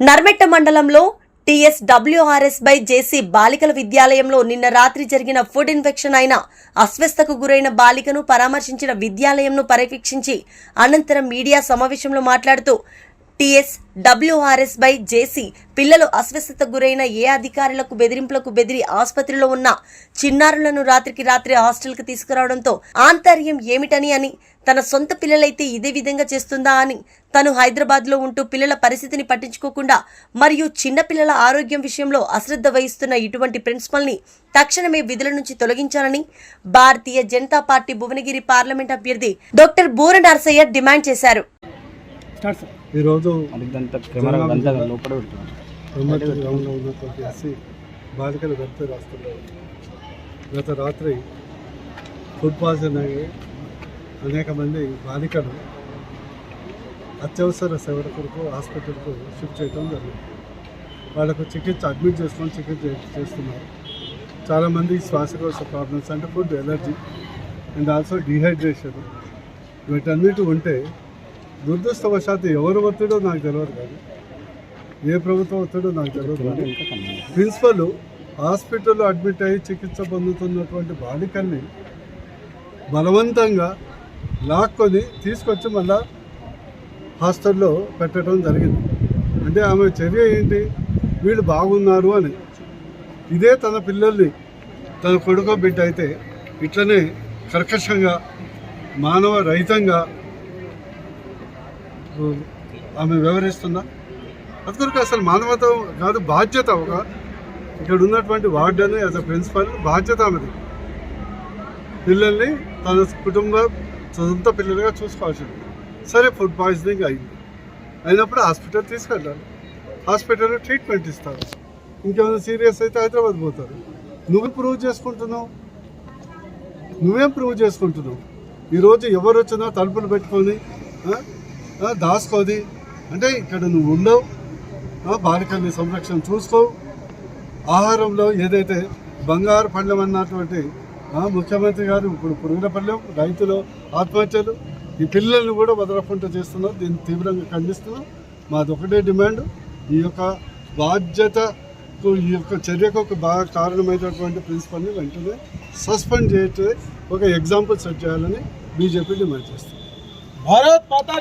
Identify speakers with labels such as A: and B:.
A: నర్మెట్ట మండలంలో TS WRS by జేసీ బాలికల విద్యాలయంలో నిన్న రాత్రి జరిగిన ఫుడ్ ఇన్ఫెక్షన్ అయిన అస్వస్థకు గురైన బాలికను పరామర్శించిన విద్యాలయంను పర్యవేక్షించి అనంతరం మీడియా సమావేశంలో మాట్లాడుతూ టిఎస్ డబ్ల్యూఆర్ఎస్ బై జేసీ పిల్లలు అస్వస్థత గురైన ఏ అధికారులకు బెదిరింపులకు బెదిరి ఆసుపత్రిలో ఉన్న చిన్నారులను రాత్రికి రాత్రి హాస్టల్కి తీసుకురావడంతో ఆంతర్యం ఏమిటని అని తన సొంత పిల్లలైతే ఇదే విధంగా చేస్తుందా అని తను హైదరాబాద్లో ఉంటూ పిల్లల పరిస్థితిని పట్టించుకోకుండా మరియు చిన్నపిల్లల ఆరోగ్యం విషయంలో అశ్రద్ధ వహిస్తున్న ఇటువంటి ప్రిన్సిపల్ని తక్షణమే విధుల నుంచి తొలగించాలని భారతీయ జనతా పార్టీ భువనగిరి పార్లమెంట్ అభ్యర్థి డాక్టర్ బూర నర్సయ్య డిమాండ్ చేశారు.
B: Start sir.
C: ఈరోజు గ్రామంలో ఉన్నటువంటి ఎస్సీ బాలికల వెల్ఫేర్ హాస్టల్లో గత రాత్రి ఫుడ్ పాయిజన్ అయ్యి అనేక మంది బాలికలు అత్యవసర సేవల కొరకు హాస్పిటల్కు షిఫ్ట్ చేయడం జరిగింది. వాళ్ళకు చికిత్స అడ్మిట్ చేసుకొని చికిత్స చేస్తున్నారు. చాలామంది శ్వాసకోశ ప్రాబ్లమ్స్ అంటే food allergy and also dehydration వీటన్నిటి ఉంటే దురదృష్టవశాత్తు ఎవరు ఒత్తిడో నాకు తెలియదు కానీ ఏ ప్రభుత్వం ఒత్తిడో నాకు తెలియదు కానీ ప్రిన్సిపల్ హాస్పిటల్లో అడ్మిట్ అయ్యి చికిత్స పొందుతున్నటువంటి బాలికల్ని బలవంతంగా లాక్కొని తీసుకొచ్చి మళ్ళా హాస్టల్లో పెట్టడం జరిగింది. అంటే ఆమె చర్య ఏంటి? వీళ్ళు బాగున్నారు అని. ఇదే తన పిల్లల్ని తన కొడుకో బిడ్డ అయితే ఇట్లనే కర్కశంగా మానవ రహితంగా ఆమె వివరిస్తుందా? అందుకొరకు అసలు మానవత కాదు బాధ్యత ఒక ఇక్కడ ఉన్నటువంటి వార్డెన్ యాజ్ అ ప్రిన్సిపల్ బాధ్యత ఆమెది. పిల్లల్ని తన కుటుంబ సొంత పిల్లలుగా చూసుకోవాల్సింది. సరే ఫుడ్ పాయిజనింగ్ అయింది. అయినప్పుడు హాస్పిటల్ తీసుకెళ్ళాలి. హాస్పిటల్లో ట్రీట్మెంట్ ఇస్తారు. ఇంకేమైనా సీరియస్ అయితే హైదరాబాద్ పోతారు. నువ్వు ప్రూవ్ చేసుకుంటున్నావు. నువ్వేం ప్రూవ్ చేసుకుంటున్నావు? ఈరోజు ఎవరు వచ్చినా తలుపులు పెట్టుకొని దాచుకోది అంటే ఇక్కడ నువ్వు ఉండవు. బాలికల్ని సంరక్షణ చూసుకోవు ఆహారంలో ఏదైతే బంగారు పళ్ళెం అన్నటువంటి ముఖ్యమంత్రి గారు ఇప్పుడు పురుగుల పళ్ళెం రైతులు ఆత్మహత్యలు ఈ పిల్లల్ని కూడా వదలకుండా చేస్తున్నారు. దీన్ని తీవ్రంగా ఖండిస్తున్నాం. మాది ఒకటే డిమాండ్. ఈ యొక్క బాధ్యతకు ఈ యొక్క చర్యకు ఒక బాగా కారణమైనటువంటి ప్రిన్సిపల్ని వెంటనే సస్పెండ్ చేయటే ఒక ఎగ్జాంపుల్ సెట్ చేయాలని బీజేపీ డిమాండ్ చేస్తుంది.
B: భారత్ మాతా